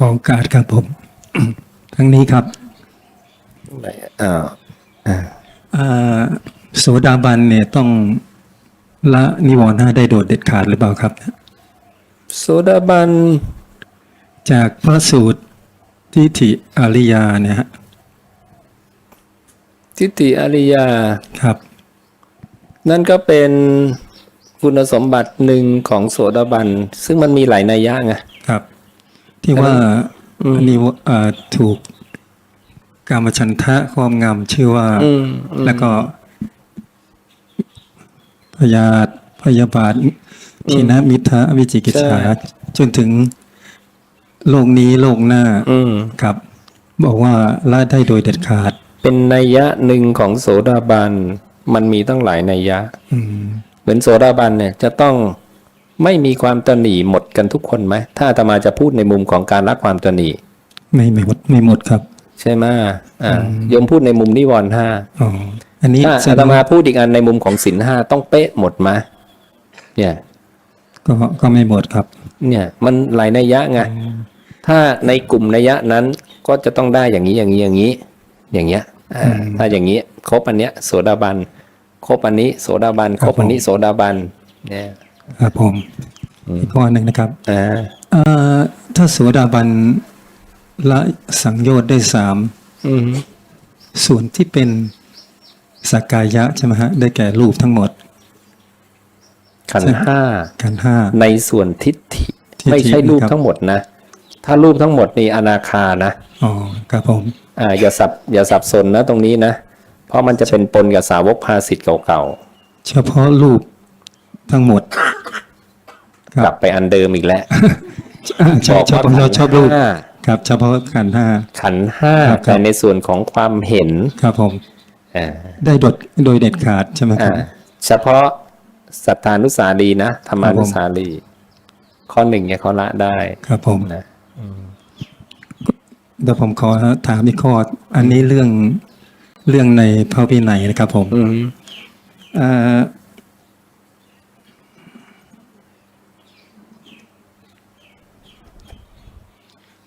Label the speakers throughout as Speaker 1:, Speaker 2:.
Speaker 1: ขอโอกาสครับผม ทั้งนี้ครับ
Speaker 2: ไหนอ่า
Speaker 1: อ่าโสดาบันเนี่ยต้องละนิวรณ์ห้าได้โดดเด็ดขาดหรือเปล่าครับ
Speaker 2: โซดาบัน
Speaker 1: จากพระสูตรทิฏฐิอาริยาเนี่ยฮะ
Speaker 2: ทิฏฐิอริยา
Speaker 1: ครับ
Speaker 2: นั่นก็เป็นคุณสมบัติหนึ่งของโสดาบัน ซึ่งมันมีหลายนัยยะไง
Speaker 1: ครับ ที่ว่านิวอ่าถูกกามฉันทะความงำชื่อว่า
Speaker 2: อืมอืม
Speaker 1: แล้วก็ พยาธิพยาบาททีนะมิทะวิจิกิจฉาจนถึงโลกนี้โลกหน้า
Speaker 2: อืม
Speaker 1: ครับ บอกว่าละได้โดยเด็ดขาด
Speaker 2: เป็นนัยยะหนึ่งของโสดาบันมันมีตั้งหลายนัยยะ
Speaker 1: อืม
Speaker 2: เหมือนโสดาบันเนี่ยจะต้อง ไม่มีความตระหนี่หมดกันทุกคนไหมถ้าอาตมาจะพูดในมุมของการละความตระหนี่
Speaker 1: ไม่ไม่หมดไม่หมดครับ
Speaker 2: ใช่ไหมอ่าโยมพูดในมุมนิวรณ์ห้า
Speaker 1: อ๋ออันนี้
Speaker 2: ถ้า
Speaker 1: แส
Speaker 2: อา
Speaker 1: ด
Speaker 2: ต
Speaker 1: ง
Speaker 2: มา
Speaker 1: ว่า
Speaker 2: พูดอีกอันในมุมของศีลห้าต้องเป๊ะหมดไหมเนี่ย
Speaker 1: ก็ก็ไม่หมดครับ
Speaker 2: เนี่ย มันหลายนัยยะไงถ้าในกลุ่มนัยยะนั้นก็จะต้องได้อย่างนี้อย่างนี้อย่างนี้ อย่างเงี้ยอ่าถ้าอย่างนี้ครบอันเนี้ยโสดาบันครบอันนี้โสดาบันครบอันนี้โสดาบันเนี่ย
Speaker 1: ครับผมอีกข้อหนึ่งนะครับ
Speaker 2: อ่า
Speaker 1: เอ่อถ้าโสดาบันละสังโยชน์ได้สาม
Speaker 2: อืม
Speaker 1: ส่วนที่เป็นสกกายะใช่ไหมฮะ ได้แก่รูปทั้งหมด
Speaker 2: ขันธ์ห้า
Speaker 1: กันห้า
Speaker 2: ในส่วนทิฏฐิ
Speaker 1: ทิฏฐิ
Speaker 2: ไม่ใช่รูป
Speaker 1: นะครับ
Speaker 2: ทั้งหมดนะ ถ้ารูปทั้งหมดนี่อนาคานะ
Speaker 1: อ๋อครับผม
Speaker 2: อ่าอย่าสับอย่าสับสนนะตรงนี้นะ เพราะมันจะเป็นปนกับสาวกภาสิทธิ์เก่า
Speaker 1: เฉพาะรูปทั้งหมดค
Speaker 2: ๆ
Speaker 1: รับ
Speaker 2: กลับไปอันเดิมอีกแล้ว
Speaker 1: อ่าใช่ชอบผมชอบรูป
Speaker 2: ห้า
Speaker 1: ครับเฉพาะกันห้า
Speaker 2: ขันธ์ห้า
Speaker 1: ครับ
Speaker 2: แต่ในส่วนของความเห็น
Speaker 1: ครับผม
Speaker 2: อ่า
Speaker 1: ได้โดดโดยเด็ดขาดใช่ไหมค
Speaker 2: อ่า
Speaker 1: รับ
Speaker 2: เฉพาะสัทธานุสารีนะธรรมานุสารีข้อหนึ่งเนี่ยเขาละได้
Speaker 1: ครับผม
Speaker 2: นะ
Speaker 1: เดี๋ยวผมขอถามอีกข้อ อันนี้เรื่องเรื่องในพระวินัยนะครับผม
Speaker 2: อืม
Speaker 1: เอ่อ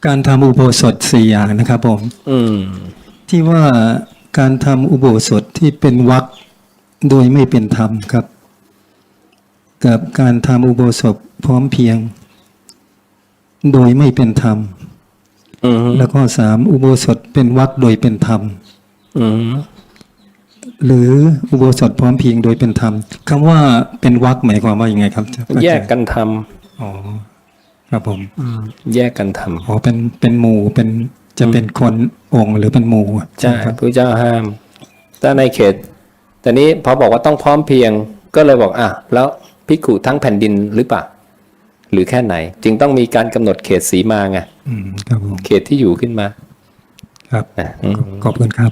Speaker 1: การทำอุโบสถสี่อย่างนะครับผม
Speaker 2: อืม
Speaker 1: ที่ว่าการทำอุโบสถที่เป็นวักโดยไม่เป็นธรรมครับ กับการทำอุโบสถพร้อมเพรียง โดยไม่เป็นธรรม
Speaker 2: อืม
Speaker 1: แล้วก็สามอุโบสถเป็นวักโดยเป็นธรรม
Speaker 2: อืม
Speaker 1: หรืออุโบสถพร้อมเพรียงโดยเป็นธรรมคำว่าเป็นวักหมายความว่ายังไงครับ
Speaker 2: แยกกันท
Speaker 1: อ๋อ ครับผมำ
Speaker 2: แยกกันท
Speaker 1: อ๋อเป็นเป็นหมู่เป็นจะเป็นคนองค์หรือเป็นหมู่ำ
Speaker 2: ใช่
Speaker 1: ครับ
Speaker 2: พระเจ้าห้ามถ้าในเขตแต่นี้พอบอกว่าต้องพร้อมเพรียงก็เลยบอกอะแล้วพิกขุทั้งแผ่นดินหรือเปล่าหรือแค่ไหน จึงต้องมีการกำหนดเขตสีมาไง
Speaker 1: อืมครับผม
Speaker 2: เขตที่อยู่ขึ้นมา
Speaker 1: ครับ
Speaker 2: อะอืม
Speaker 1: ขอบคุณครับ